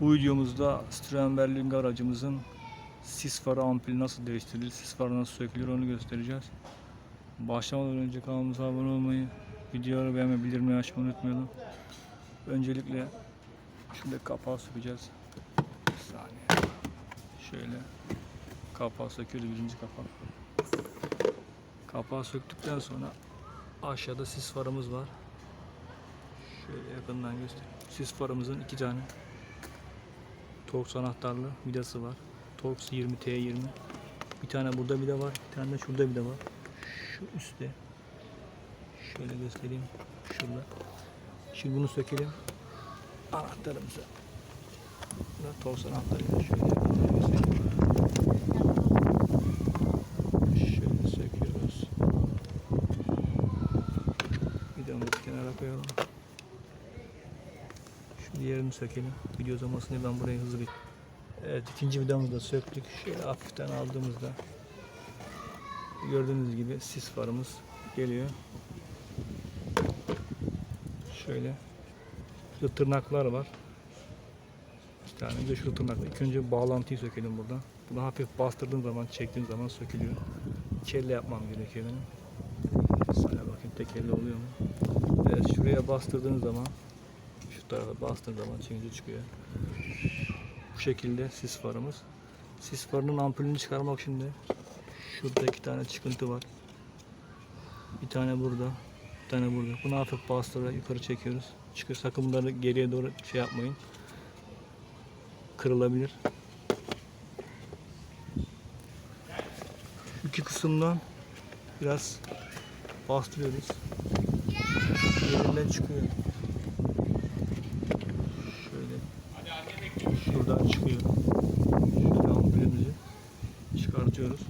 Bu videomuzda Citroen Berlingo aracımızın sis farı ampulü nasıl değiştirilir, sis farı nasıl sökülür onu göstereceğiz. Başlamadan önce kanalımıza abone olmayı, videoları beğenmeyi, bildirimleri açmayı unutmayalım. Öncelikle şurada kapağı sökeceğiz. Bir saniye. Şöyle kapağı söküyoruz birinci kapak. Kapağı söktükten sonra aşağıda sis farımız var. Şöyle yakından göstereyim. Sis farımızın iki tane Torx anahtarlı vidası var. Torx 20 T20. Bir tane burada de var. Bir tane de şurada de var. Şu üstte. Şöyle göstereyim. Şurada. Şimdi bunu sökelim. Anahtarımızı. Burada Torx anahtarıyla şöyle. Şöyle söküyoruz. Vidamızı kenara koyalım. Diğerini sökelim. Video uzamasın diye ben burayı hızlı bir... Evet ikinci vidamızı da söktük. Şöyle hafiften aldığımızda gördüğünüz gibi sis farımız geliyor. Şöyle şurada tırnaklar var. Bir tane de şu tırnaklar. İlk önce bağlantıyı sökelim burada. Bunu hafif bastırdığım zaman, çektiğim zaman sökülüyor. İki elle yapmam gerekiyor benim. Sana bakayım tek oluyor mu? Evet şuraya bastırdığınız zaman tarafa bastığın zaman çekince çıkıyor. Bu şekilde sis farımız. Sis farının ampulünü çıkarmak şimdi şurada iki tane çıkıntı var. Bir tane burada, bir tane burada. Bunu hafif bastırarak yukarı çekiyoruz. Çıkıyor. Sakın bunları geriye doğru şey yapmayın. Kırılabilir. İki kısımdan biraz bastırıyoruz. Yerinden çıkıyor. Şöyle. Şuradan çıkıyor. Şöyle ampulümüzü çıkartıyoruz.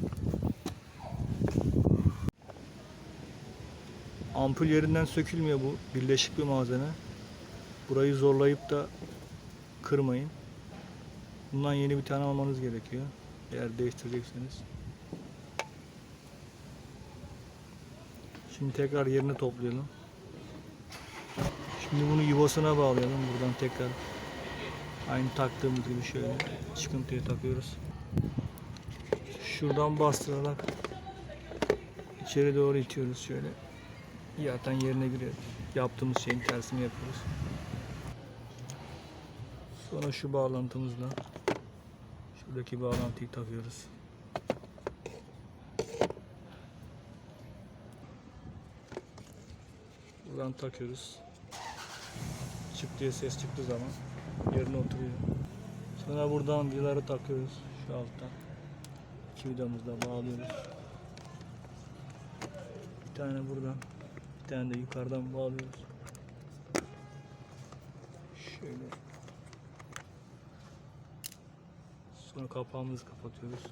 Ampul yerinden sökülmüyor bu. Birleşik bir malzeme. Burayı zorlayıp da kırmayın. Bundan yeni bir tane almanız gerekiyor. Eğer değiştirecekseniz. Şimdi tekrar yerine toplayalım. Şimdi bunu yuvasına bağlayalım. Buradan tekrar aynı taktığımız gibi şöyle çıkıntıya takıyoruz. Şuradan bastırarak içeri doğru itiyoruz şöyle. Zaten yerine giriyor. Yaptığımız şeyin tersini yapıyoruz. Sonra şu bağlantımızla şuradaki bağlantıyı takıyoruz. Buradan takıyoruz. Çık diye ses çıktığı zaman yerine oturuyor. Sonra buradan vidaları takıyoruz şu alttan. İki vidamızla bağlıyoruz. Bir tane buradan, bir tane de yukarıdan bağlıyoruz. Şöyle. Sonra kapağımızı kapatıyoruz.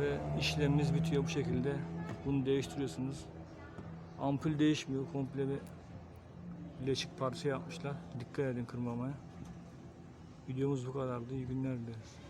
Ve işlemimiz bitiyor bu şekilde. Bunu değiştiriyorsunuz. Ampul değişmiyor. Komple bir bileşik parça yapmışlar. Dikkat edin kırmamaya. Videomuz bu kadardı. İyi günler dileriz.